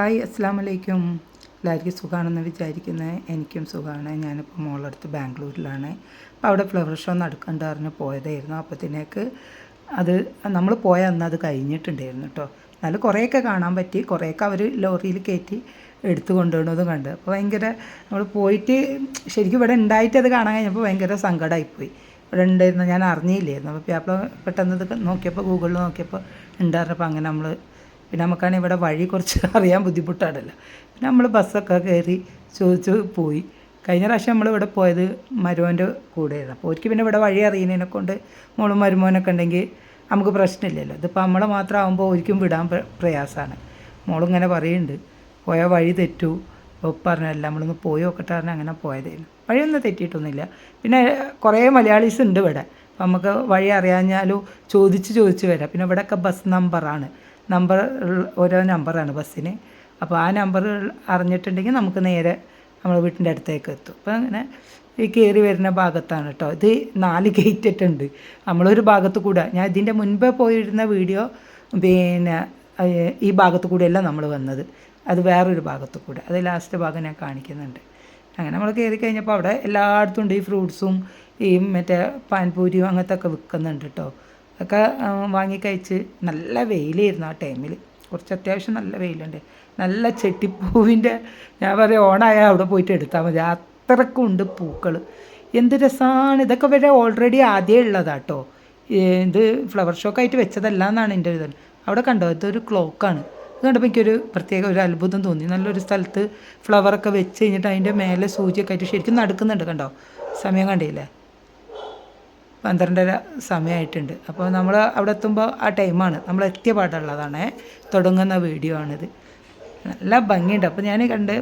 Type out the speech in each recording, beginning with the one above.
Hi അസ്സാം വലൈക്കും എല്ലാവർക്കും സുഖമാണെന്ന് വിചാരിക്കുന്നത് എനിക്കും സുഖമാണ് ഞാനിപ്പോൾ മോളടുത്ത് ബാംഗ്ലൂരിലാണ്. അപ്പോൾ അവിടെ ഫ്ലവർ ഷോ നടക്കേണ്ട പറഞ്ഞ് പോയതായിരുന്നു അപ്പോഴത്തേക്ക് അത് നമ്മൾ പോയ അന്ന് അത് കഴിഞ്ഞിട്ടുണ്ടായിരുന്നു കേട്ടോ എന്നാലും കുറേയൊക്കെ കാണാൻ പറ്റി. കുറേയൊക്കെ അവർ ലോറിയിൽ കയറ്റി എടുത്തു കൊണ്ടുപോകുന്നതും കണ്ട്. അപ്പോൾ ഭയങ്കര നമ്മൾ പോയിട്ട് ശരിക്കും ഇവിടെ ഉണ്ടായിട്ട് അത് കാണാൻ കഴിഞ്ഞപ്പോൾ ഭയങ്കര സങ്കടമായിപ്പോയി ഇവിടെ ഉണ്ടായിരുന്നു ഞാൻ അറിഞ്ഞില്ലായിരുന്നു. അപ്പോൾ അപ്പോൾ പെട്ടെന്ന് ഇത് നോക്കിയപ്പോൾ ഗൂഗിളിൽ നോക്കിയപ്പോൾ ഉണ്ടായിരുന്നപ്പോൾ അങ്ങനെ നമ്മൾ പിന്നെ നമുക്കാണെങ്കിൽ ഇവിടെ വഴി കുറച്ച് അറിയാൻ ബുദ്ധിമുട്ടാണല്ലോ. പിന്നെ നമ്മൾ ബസ്സൊക്കെ കയറി ചോദിച്ച് പോയി. കഴിഞ്ഞ പ്രാവശ്യം നമ്മൾ ഇവിടെ പോയത് മരുമോന്റെ കൂടെയായിരുന്നു. അപ്പോൾ ഒരിക്കൽ പിന്നെ ഇവിടെ വഴി അറിയുന്നതിനെ കൊണ്ട് മോളും മരുമോനൊക്കെ ഉണ്ടെങ്കിൽ നമുക്ക് പ്രശ്നമില്ലല്ലോ. ഇതിപ്പോൾ നമ്മളെ മാത്രം ആകുമ്പോൾ ഒരിക്കലും വിടാൻ പ്ര- പ്രയാസമാണ്. മോളിങ്ങനെ പറയുന്നുണ്ട്. പോയാൽ വഴി തെറ്റു. അപ്പോൾ പറഞ്ഞല്ല നമ്മളൊന്ന് പോയി നോക്കട്ടെ പറഞ്ഞാൽ അങ്ങനെ പോയതായിരുന്നു. വഴിയൊന്നും തെറ്റിയിട്ടൊന്നുമില്ല. പിന്നെ കുറേ മലയാളീസ് ഉണ്ട് ഇവിടെ. അപ്പം നമുക്ക് വഴി അറിയാഞ്ഞാലും ചോദിച്ച് ചോദിച്ച് വരാം. പിന്നെ ഇവിടെയൊക്കെ ബസ് നമ്പറാണ്. നമ്പർ ഓരോ നമ്പറാണ് ബസ്സിന്. അപ്പോൾ ആ നമ്പർ അറിഞ്ഞിട്ടുണ്ടെങ്കിൽ നമുക്ക് നേരെ നമ്മൾ വീട്ടിന്റെ അടുത്തേക്ക് എത്തും. അപ്പോൾ അങ്ങനെ ഈ കയറി വരുന്ന ഭാഗത്താണ് കേട്ടോ. ഇത് നാല് ഗേറ്റ് ഇട്ടുണ്ട് നമ്മളൊരു ഭാഗത്ത് കൂടെ. ഞാൻ ഇതിന്റെ മുൻപേ പോയിരുന്ന വീഡിയോ പിന്നെ ഈ ഭാഗത്ത് കൂടെയല്ല നമ്മൾ വന്നത്. അത് വേറൊരു ഭാഗത്ത് കൂടെ. അത് ലാസ്റ്റ് ഭാഗം ഞാൻ കാണിക്കുന്നുണ്ട്. അങ്ങനെ നമ്മൾ കയറി കഴിഞ്ഞപ്പോൾ അവിടെ എല്ലായിടത്തും ഉണ്ട് ഈ ഫ്രൂട്ട്സും ഈ മറ്റേ പാൻപൂരിയും അങ്ങനത്തെ ഒക്കെ വിൽക്കുന്നുണ്ട് കേട്ടോ. ഒക്കെ വാങ്ങിക്കഴിച്ച് വാങ്ങി കഴിച്ച് നല്ല വെയിലായിരുന്നു ആ ടൈമിൽ കുറച്ച് അത്യാവശ്യം നല്ല വെയിലുണ്ട്. നല്ല ചെട്ടിപ്പൂവിന്റെ ഞാൻ പറയാം ഓണായാൽ അവിടെ പോയിട്ട് എടുത്താൽ മതി. അത്രക്കും ഉണ്ട് പൂക്കൾ എന്ത് രസമാണ് ഇതൊക്കെ വരെ ഓൾറെഡി ആദ്യം ഉള്ളതാട്ടോ ഇത് ഫ്ലവർ ഷോക്ക് ആയിട്ട് വെച്ചതല്ല എന്നാണ് എന്റെ ഇത് അവിടെ കണ്ടോ? ഇതൊരു ക്ലോക്കാണ് ഇത് കണ്ടപ്പോൾ എനിക്കൊരു പ്രത്യേക ഒരു അത്ഭുതം തോന്നി. നല്ലൊരു സ്ഥലത്ത് ഫ്ലവറൊക്കെ വെച്ച് കഴിഞ്ഞിട്ട് അതിന്റെ മേലെ സൂചിയൊക്കെ ആയിട്ട് ശരിക്കും നടക്കുന്നുണ്ട് കണ്ടോ? സമയം കണ്ടില്ലേ? പന്ത്രണ്ടര സമയമായിട്ടുണ്ട്. അപ്പോൾ നമ്മൾ അവിടെ എത്തുമ്പോൾ ആ ടൈമാണ്. നമ്മൾ എത്തിയ പാടുള്ളതാണ് തുടങ്ങുന്ന വീഡിയോ ആണിത്. നല്ല ഭംഗിയുണ്ട്. അപ്പോൾ ഞാൻ കണ്ട്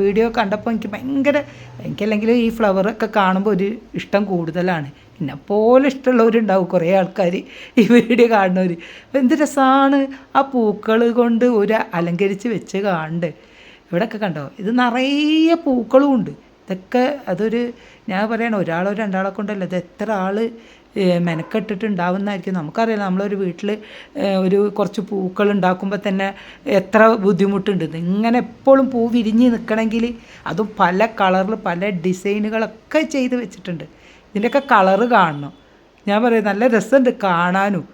വീഡിയോ കണ്ടപ്പോൾ എനിക്ക് ഭയങ്കര എനിക്കല്ലെങ്കിൽ ഈ ഫ്ലവറൊക്കെ കാണുമ്പോൾ ഒരു ഇഷ്ടം കൂടുതലാണ്. എന്നെ പോലെ ഇഷ്ടമുള്ളവരുണ്ടാവും കുറേ ആൾക്കാർ ഈ വീഡിയോ കാണുന്നവർ. അപ്പോൾ എന്ത് രസമാണ് ആ പൂക്കൾ കൊണ്ട് ഒരു അലങ്കരിച്ച് വെച്ച് കാണുന്നുണ്ട് ഇവിടെയൊക്കെ കണ്ടോ? ഇത് നിറയെ പൂക്കളും ഉണ്ട് ഇതൊക്കെ അതൊരു ഞാൻ പറയണ ഒരാളോ രണ്ടാളോ കൊണ്ടല്ല ഇത് എത്ര ആൾ മെനക്കെട്ടിട്ടുണ്ടാവുന്നതായിരിക്കും നമുക്കറിയാം നമ്മളൊരു വീട്ടിൽ ഒരു കുറച്ച് പൂക്കൾ ഉണ്ടാക്കുമ്പോൾ തന്നെ എത്ര ബുദ്ധിമുട്ടുണ്ട്. ഇങ്ങനെ എപ്പോഴും പൂ വിരിഞ്ഞ് നിൽക്കണമെങ്കിൽ അതും പല കളറിൽ പല ഡിസൈനുകളൊക്കെ ചെയ്ത് വെച്ചിട്ടുണ്ട്. ഇതിന്റെയൊക്കെ കളറ് കാണണം. ഞാൻ പറയാം നല്ല രസമുണ്ട് കാണാനും.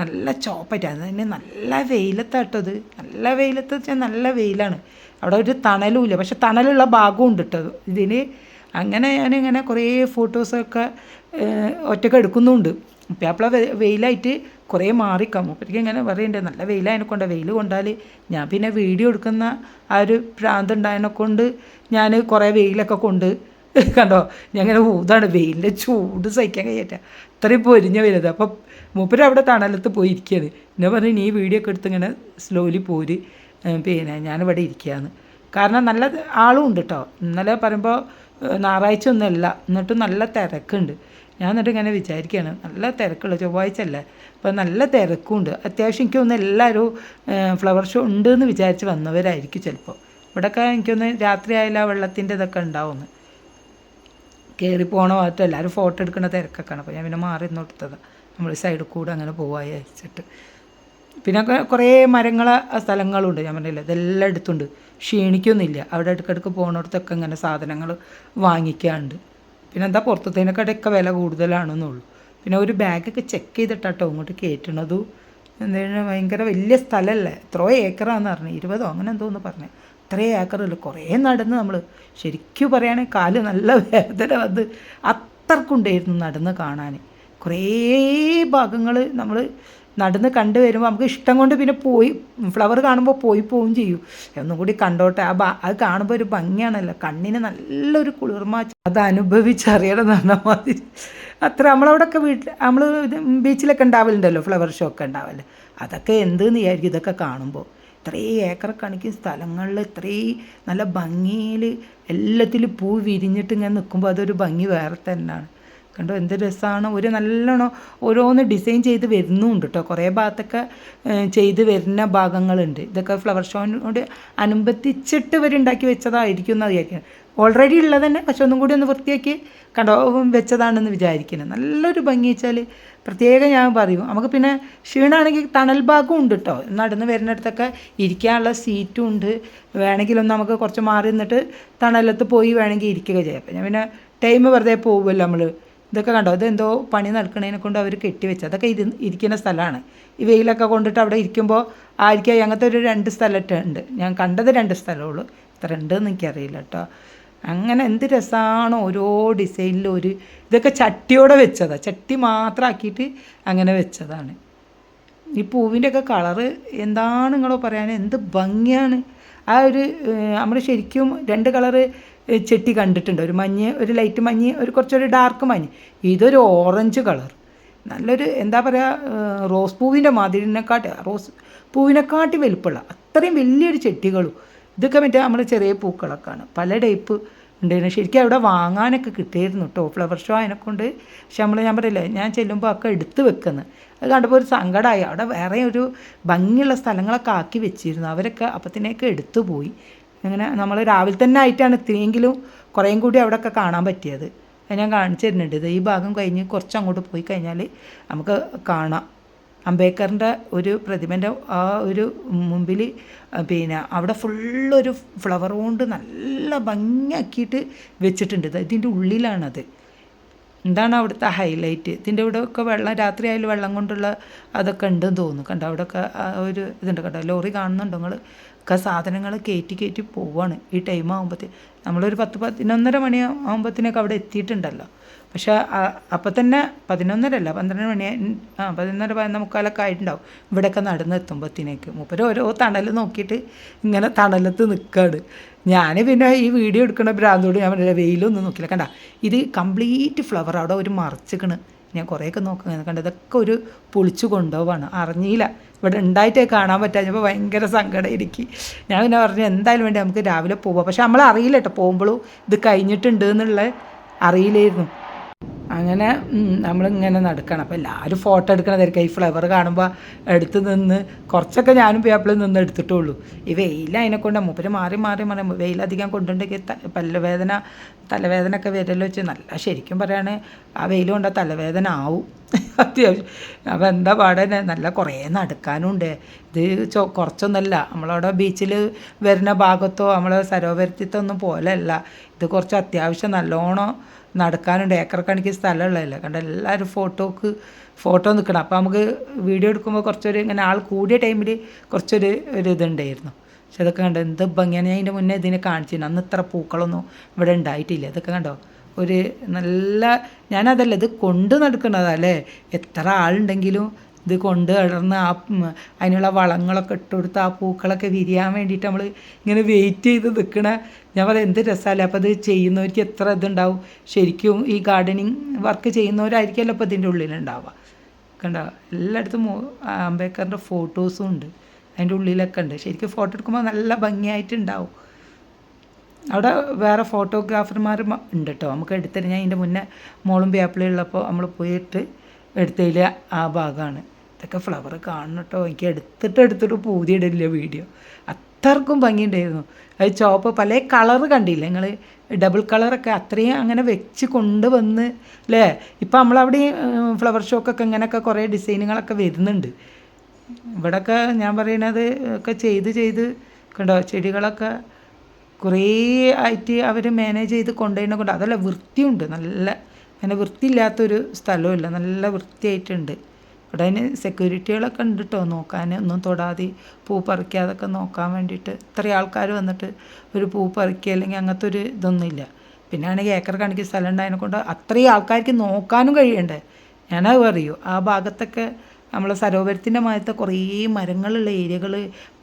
നല്ല ചോപ്പറ്റ അത് തന്നെ നല്ല വെയിലത്താട്ടോ അത്. നല്ല വെയിലത്ത് വെച്ചാൽ നല്ല വെയിലാണ്. അവിടെ ഒരു തണലുമില്ല. പക്ഷെ തണലുള്ള ഭാഗവും ഉണ്ട് കേട്ടോ ഇതിന് അങ്ങനെ ഞാനിങ്ങനെ കുറേ ഫോട്ടോസൊക്കെ ഒറ്റയ്ക്ക് എടുക്കുന്നുണ്ട്. അപ്പോൾ വെയിലായിട്ട് കുറേ മാറിക്കാം. മൂപ്പർക്ക് ഇങ്ങനെ പറയുന്നുണ്ട് നല്ല വെയിലായതിനെ കൊണ്ട് വെയിൽ കൊണ്ടാൽ ഞാൻ പിന്നെ വീഡിയോ എടുക്കുന്ന ആ ഒരു ഭ്രാന്ത് ഉണ്ടായതിനെ കൊണ്ട് ഞാൻ കുറേ വെയിലൊക്കെ കൊണ്ട് കണ്ടോ? ഞാൻ ഇങ്ങനെ ഊതാണ്. വെയിലിന്റെ ചൂട് സഹിക്കാൻ കഴിയറ്റ അത്രയും പൊരിഞ്ഞ വരുന്നത് അപ്പോൾ മൂപ്പര് അവിടെ തണലത്ത് പോയിരിക്കുകയാണ് എന്നെ പറഞ്ഞു നീ വീഡിയോ ഒക്കെ എടുത്ത് ഇങ്ങനെ സ്ലോലി പോര്. പിന്നെ ഞാനിവിടെ ഇരിക്കുകയാണ്. കാരണം നല്ല ആളും ഉണ്ട് കേട്ടോ ഇന്നലെ പറയുമ്പോൾ ഞായറാഴ്ച ഒന്നുമല്ല എന്നിട്ടും നല്ല തിരക്കുണ്ട്. ഞാൻ എന്നിട്ട് ഇങ്ങനെ വിചാരിക്കുകയാണ്. നല്ല തിരക്കുള്ള ചൊവ്വാഴ്ച അല്ലേ? അപ്പോൾ നല്ല തിരക്കുണ്ട് അത്യാവശ്യം എനിക്കൊന്ന് എല്ലാവരും ഫ്ലവർ ഷോ ഉണ്ട് എന്ന് വിചാരിച്ച് വന്നവരായിരിക്കും ചിലപ്പോൾ ഇവിടെയൊക്കെ എനിക്കൊന്ന് രാത്രി ആയാലും ആ വെള്ളത്തിന്റെ ഇതൊക്കെ ഉണ്ടാവുമെന്ന്. കയറി പോണ ഭാഗത്ത് എല്ലാവരും ഫോട്ടോ എടുക്കുന്ന തിരക്കൊക്കെയാണ്. അപ്പോൾ ഞാൻ പിന്നെ മാറി നിന്നോട്ടതാണ് നമ്മൾ സൈഡിൽ കൂടെ അങ്ങനെ പോവാ അയച്ചിട്ട് പിന്നെ കുറേ മരങ്ങൾ സ്ഥലങ്ങളുണ്ട് ഞാൻ പറഞ്ഞില്ല ഇതെല്ലാം എടുത്തുണ്ട്. ക്ഷീണിക്കൊന്നുമില്ല. അവിടെ ഇടയ്ക്കിടയ്ക്ക് പോകുന്നിടത്തൊക്കെ ഇങ്ങനെ സാധനങ്ങൾ വാങ്ങിക്കാറുണ്ട് പിന്നെ എന്താ പുറത്തത്തേനൊക്കെ വില കൂടുതലാണെന്നുള്ളൂ. പിന്നെ ഒരു ബാഗൊക്കെ ചെക്ക് ചെയ്തിട്ടാട്ടോ ഇങ്ങോട്ട് കയറ്റണതും. എന്താണ് ഭയങ്കര വലിയ സ്ഥലമല്ലേ? എത്രയോ ഏക്കറാന്ന് പറഞ്ഞു. ഇരുപതോ അങ്ങനെ എന്തോന്ന് പറഞ്ഞു. അത്രേ ഏക്കറില്ല കുറേ നടന്ന് നമ്മൾ ശരിക്കും പറയുകയാണെങ്കിൽ കാൽ നല്ല വേദന വന്ന് അത്രക്കുണ്ടായിരുന്നു നടന്ന് കാണാൻ കുറേ ഭാഗങ്ങൾ നമ്മൾ നടന്ന് കണ്ടു വരുമ്പോൾ നമുക്ക് ഇഷ്ടം കൊണ്ട് പിന്നെ പോയി ഫ്ലവർ കാണുമ്പോൾ പോയി പോവും ചെയ്യും. ഒന്നും കൂടി കണ്ടോട്ടെ. ആ അത് കാണുമ്പോൾ ഒരു ഭംഗിയാണല്ലോ. കണ്ണിന് നല്ലൊരു കുളിർമ അത് അനുഭവിച്ചറിയണം എന്ന് പറഞ്ഞാൽ മതി അത്ര നമ്മളവിടെയൊക്കെ വീട്ടിൽ നമ്മൾ ബീച്ചിലൊക്കെ ഉണ്ടാവലുണ്ടല്ലോ ഫ്ലവർ ഷോ ഒക്കെ ഉണ്ടാവല്ലോ അതൊക്കെ എന്തെന്ന് വിചാരിക്കും ഇതൊക്കെ കാണുമ്പോൾ ഇത്രയും ഏക്കർ കണക്കിന് സ്ഥലങ്ങളിൽ ഇത്രയും നല്ല ഭംഗിയിൽ എല്ലാത്തിലും പൂ വിരിഞ്ഞിട്ട് ഇങ്ങനെ നിൽക്കുമ്പോൾ അതൊരു ഭംഗി വേറെ തന്നെയാണ് കണ്ടോ? എന്ത് രസമാണ് ഒരു നല്ലോണം ഓരോന്ന് ഡിസൈൻ ചെയ്ത് വരുന്നുണ്ട് കേട്ടോ കുറേ ഭാഗത്തൊക്കെ ചെയ്ത് വരുന്ന ഭാഗങ്ങളുണ്ട്. ഇതൊക്കെ ഫ്ലവർ ഷോനോട് അനുബന്ധിച്ചിട്ട് ഇവരുണ്ടാക്കി വെച്ചതായിരിക്കും എന്ന് വിചാരിക്കുന്നത് ഓൾറെഡി ഉള്ളത് തന്നെ. പക്ഷെ ഒന്നും കൂടി ഒന്ന് വൃത്തിയാക്കി കണ്ടോ വെച്ചതാണെന്ന് വിചാരിക്കുന്നത് നല്ലൊരു ഭംഗി വെച്ചാൽ പ്രത്യേകം ഞാൻ പറയും. നമുക്ക് പിന്നെ ക്ഷീണമാണെങ്കിൽ തണൽ ഭാഗം ഉണ്ട് കേട്ടോ നടന്ന് വരുന്നിടത്തൊക്കെ ഇരിക്കാനുള്ള സീറ്റും ഉണ്ട്. വേണമെങ്കിലൊന്ന് നമുക്ക് കുറച്ച് മാറി നിന്നിട്ട് തണലത്ത് പോയി വേണമെങ്കിൽ ഇരിക്കുക ചെയ്യാം. അപ്പം ഞാൻ പിന്നെ ടൈം വെറുതെ പോകുമല്ലോ നമ്മൾ ഇതൊക്കെ കണ്ടോ? ഇതെന്തോ പണി നടക്കുന്നതിനെ കൊണ്ട് അവർ കെട്ടിവെച്ച. അതൊക്കെ ഇത് ഇരിക്കുന്ന സ്ഥലമാണ്. ഈ വെയിലൊക്കെ കൊണ്ടിട്ട് അവിടെ ഇരിക്കുമ്പോൾ ആയിരിക്കും അങ്ങനത്തെ ഒരു രണ്ട് സ്ഥലമൊക്കെ ഉണ്ട്. ഞാൻ കണ്ടത് രണ്ട് സ്ഥലമുള്ളൂ ഇത്ര ഉണ്ടെന്ന് എനിക്കറിയില്ല കേട്ടോ. അങ്ങനെ എന്ത് രസമാണ് ഓരോ ഡിസൈനിലും ഒരു ഇതൊക്കെ ചട്ടിയോടെ വെച്ചതാണ് ചട്ടി മാത്രമാക്കിയിട്ട് അങ്ങനെ വെച്ചതാണ്. ഈ പൂവിന്റെയൊക്കെ കളറ് എന്താണ് നിങ്ങളോ പറയാൻ എന്ത് ഭംഗിയാണ്. ആ ഒരു നമ്മൾ ശരിക്കും രണ്ട് കളറ് ചെട്ടി കണ്ടിട്ടുണ്ട്. ഒരു മഞ്ഞ് ഒരു ലൈറ്റ് മഞ്ഞ് ഒരു കുറച്ചൊരു ഡാർക്ക് മഞ്ഞ്. ഇതൊരു ഓറഞ്ച് കളർ നല്ലൊരു എന്താ പറയുക റോസ് പൂവിന്റെ മാതിരിനെക്കാട്ടി റോസ് പൂവിനെക്കാട്ടി വലുപ്പമുള്ള അത്രയും വലിയൊരു ചെട്ടികളും. ഇതൊക്കെ മറ്റേ നമ്മുടെ ചെറിയ പൂക്കളൊക്കെയാണ് പല ടൈപ്പ് ഉണ്ടായിരുന്നു. ശരിക്കും അവിടെ വാങ്ങാനൊക്കെ കിട്ടിയിരുന്നു കേട്ടോ ഫ്ലവർ ഷോ അതിനെക്കൊണ്ട് പക്ഷെ നമ്മൾ ഞാൻ പറയില്ല ഞാൻ ചെല്ലുമ്പോൾ ഒക്കെ എടുത്ത് വെക്കുന്നത് അത് കണ്ടപ്പോൾ ഒരു സങ്കടമായി അവിടെ വേറെ ഒരു ഭംഗിയുള്ള സ്ഥലങ്ങളൊക്കെ ആക്കി വെച്ചിരുന്നു. അവരൊക്കെ അപ്പത്തിനേക്ക് എടുത്തു പോയി. അങ്ങനെ നമ്മൾ രാവിലെ തന്നെ ആയിട്ടാണ് എത്തിയെങ്കിലും കുറേയും കൂടി അവിടെയൊക്കെ കാണാൻ പറ്റിയത്. അത് ഞാൻ കാണിച്ചു തരുന്നുണ്ട്. ഇത് ഈ ഭാഗം കഴിഞ്ഞ് കുറച്ച് അങ്ങോട്ട് പോയി കഴിഞ്ഞാൽ നമുക്ക് കാണാം. അംബേദ്കറിന്റെ ഒരു പ്രതിമന്റെ ആ ഒരു മുമ്പിൽ പിന്നെ അവിടെ ഫുള്ളൊരു ഫ്ലവർ കൊണ്ട് നല്ല ഭംഗിയാക്കിയിട്ട് വെച്ചിട്ടുണ്ട്. ഇത് ഇതിന്റെ ഉള്ളിലാണത്. എന്താണ് അവിടുത്തെ ഹൈലൈറ്റ് ഇതിന്റെ ഇവിടെ ഒക്കെ വെള്ളം രാത്രി ആയാലും വെള്ളം കൊണ്ടുള്ള അതൊക്കെ ഉണ്ടെന്ന് തോന്നുന്നു. കണ്ടോ? അവിടെയൊക്കെ ഒരു ഇതുണ്ട് കണ്ടോ? ലോറി കാണുന്നുണ്ടോ നിങ്ങൾ ഒക്കെ സാധനങ്ങൾ കയറ്റി കയറ്റി പോവാണ്. ഈ ടൈം ആകുമ്പോഴത്തേ നമ്മളൊരു പത്ത് പതിനൊന്നര മണി ആകുമ്പോഴത്തേനൊക്കെ അവിടെ എത്തിയിട്ടുണ്ടല്ലോ. പക്ഷേ അപ്പം തന്നെ പതിനൊന്നരല്ല പന്ത്രണ്ട് മണി ആ പതിനൊന്നര പതിനൊന്ന് മുക്കാലൊക്കെ ആയിട്ടുണ്ടാവും. ഇവിടെയൊക്കെ നടന്ന് എത്തുമ്പോഴത്തേക്ക് മൂപ്പര് ഓരോ തണൽ നോക്കിയിട്ട് ഇങ്ങനെ തണലത്ത് നിൽക്കുകയാണ് ഞാൻ പിന്നെ ഈ വീഡിയോ എടുക്കുന്ന ഭ്രാന്തോട് ഞാൻ വെയിലൊന്നും നോക്കില്ല കണ്ട ഇത് കംപ്ലീറ്റ് ഫ്ലവർ അവിടെ ഒരു മറച്ചിക്കണ്. ഞാൻ കുറേയൊക്കെ നോക്കുന്നത് കണ്ട ഇതൊക്കെ ഒരു പൊളിച്ചു കൊണ്ടുപോവാണ്. അറിഞ്ഞില്ല. ഇവിടെ ഉണ്ടായിട്ടേ കാണാൻ പറ്റാഞ്ഞപ്പോൾ ഭയങ്കര സങ്കടം ഞാൻ പിന്നെ പറഞ്ഞു എന്തായാലും വേണ്ടി നമുക്ക് രാവിലെ പോവാം. പക്ഷെ നമ്മൾ അറിയില്ല കേട്ടോ. പോകുമ്പോഴും ഇത് കഴിഞ്ഞിട്ടുണ്ട് എന്നുള്ള അറിയില്ലായിരുന്നു. അങ്ങനെ നമ്മളിങ്ങനെ നടക്കണം. അപ്പോൾ എല്ലാവരും ഫോട്ടോ എടുക്കണതായിരിക്കും ഈ ഫ്ലവർ കാണുമ്പോൾ എടുത്ത് നിന്ന് കുറച്ചൊക്കെ ഞാനും പേപ്പിളിൽ നിന്ന് എടുത്തിട്ടുള്ളൂ. ഈ വെയിൽ അതിനെ കൊണ്ട് മൂപ്പര് മാറി മാറി മാറി. വെയിലധികം കൊണ്ടുണ്ടെങ്കിൽ പല്ലുവേദന തലവേദന ഒക്കെ വരല്ലോ വെച്ച് നല്ല ശരിക്കും പറയാണ് ആ വെയിൽ കൊണ്ട് തലവേദന ആവും. അത്യാവശ്യം. അപ്പോൾ എന്താ പാടന്നെ നല്ല കുറേ നടക്കാനുണ്ട്. ഇത് ചോ കുറച്ചൊന്നല്ല. നമ്മളവിടെ ബീച്ചിൽ വരുന്ന ഭാഗത്തോ നമ്മളെ സരോവരത്തിത്തോ ഒന്നും പോലെയല്ല ഇത് കുറച്ച് അത്യാവശ്യം നല്ലോണം നടക്കാനുണ്ട്. ഏക്കർ കണക്കിന് സ്ഥലമുള്ളതല്ലേ. കണ്ട എല്ലാവരും ഫോട്ടോക്ക് ഫോട്ടോ നിൽക്കണം അപ്പോൾ നമുക്ക് വീഡിയോ എടുക്കുമ്പോൾ കുറച്ചൊരു ഇങ്ങനെ ആൾ കൂടിയ ടൈമിൽ കുറച്ചൊരു ഒരു ഇതുണ്ടായിരുന്നു. പക്ഷെ അതൊക്കെ കണ്ടോ എന്ത് ഭംഗിയാണ്. ഞാൻ അതിന്റെ മുന്നേ ഇതിനെ കാണിച്ചിരുന്നു. അന്ന് ഇത്ര പൂക്കളൊന്നും ഇവിടെ ഉണ്ടായിട്ടില്ല. ഇതൊക്കെ കണ്ടോ ഒരു നല്ല ഞാനതല്ല ഇത് കൊണ്ട് നടക്കുന്നതല്ലേ? എത്ര ആളുണ്ടെങ്കിലും ഇത് കൊണ്ട് കിടന്ന് ആ അതിനുള്ള വളങ്ങളൊക്കെ ഇട്ട് കൊടുത്ത് ആ പൂക്കളൊക്കെ വിരിയാൻ വേണ്ടിയിട്ട് നമ്മൾ ഇങ്ങനെ വെയിറ്റ് ചെയ്ത് നിൽക്കണ ഞാൻ പറയാം എന്ത് രസമല്ലേ അപ്പോൾ അത് ചെയ്യുന്നവർക്ക് എത്ര ഇതുണ്ടാവും? ശരിക്കും ഈ ഗാർഡനിങ് വർക്ക് ചെയ്യുന്നവരായിരിക്കുമല്ലോ അപ്പോൾ ഇതിന്റെ ഉള്ളിലുണ്ടാവുക. കണ്ടോ? എല്ലായിടത്തും അംബേദ്കറിന്റെ ഫോട്ടോസും ഉണ്ട്. അതിന്റെ ഉള്ളിലൊക്കെ ഉണ്ട്. ശരിക്കും ഫോട്ടോ എടുക്കുമ്പോൾ നല്ല ഭംഗിയായിട്ടുണ്ടാവും. അവിടെ വേറെ ഫോട്ടോഗ്രാഫർമാർ ഉണ്ട് കേട്ടോ നമുക്ക് എടുത്തിട്ട് ഞാൻ ഇതിന്റെ മുന്നേ മോളും പേപ്പിളുള്ളപ്പോൾ നമ്മൾ പോയിട്ട് എടുത്തതിൽ ആ ഭാഗമാണ് ഇതൊക്കെ ഫ്ലവർ കാണണം എനിക്ക് എടുത്തിട്ട് എടുത്തിട്ട് പൂതിയിടില്ല വീഡിയോ അത്രക്കും ഭംഗിയുണ്ടായിരുന്നു. അത് ചുവപ്പ് പല കളർ കണ്ടില്ല നിങ്ങൾ ഡബിൾ കളറൊക്കെ അത്രയും അങ്ങനെ വെച്ച് കൊണ്ടുവന്ന് അല്ലേ ഇപ്പം നമ്മളവിടെ ഫ്ലവർ ഷോക്കൊക്കെ ഇങ്ങനെയൊക്കെ കുറേ ഡിസൈനുകളൊക്കെ വരുന്നുണ്ട്. ഇവിടെയൊക്കെ ഞാൻ പറയണത് ഒക്കെ ചെയ്ത് ചെയ്ത് കണ്ടോ? ചെടികളൊക്കെ കുറേ ആയിട്ട് അവർ മാനേജ് ചെയ്ത് കൊണ്ടുപോയിനെ കൊണ്ട് അതല്ല വൃത്തിയുണ്ട്. നല്ല അങ്ങനെ വൃത്തിയില്ലാത്തൊരു സ്ഥലമില്ല നല്ല വൃത്തിയായിട്ടുണ്ട്. ഇവിടെ അതിന് സെക്യൂരിറ്റികളൊക്കെ ഉണ്ട് കേട്ടോ നോക്കാൻ. ഒന്നും തൊടാതെ പൂ പറിക്കാതൊക്കെ നോക്കാൻ വേണ്ടിയിട്ട് ഇത്രയും ആൾക്കാർ വന്നിട്ട് ഒരു പൂ പറിക്കുക അല്ലെങ്കിൽ അങ്ങനത്തെ ഒരു ഇതൊന്നുമില്ല. പിന്നെ ആണെങ്കിൽ ഏക്കർ കണക്കിന് സ്ഥലം ഉണ്ടായതിനെ കൊണ്ട് അത്രയും ആൾക്കാർക്ക് നോക്കാനും കഴിയണ്ടേ? ഞാനത് പറയൂ. ആ ഭാഗത്തൊക്കെ നമ്മളെ സരോവരത്തിന്റെ മായത്തെ കുറേ മരങ്ങളുള്ള ഏരിയകൾ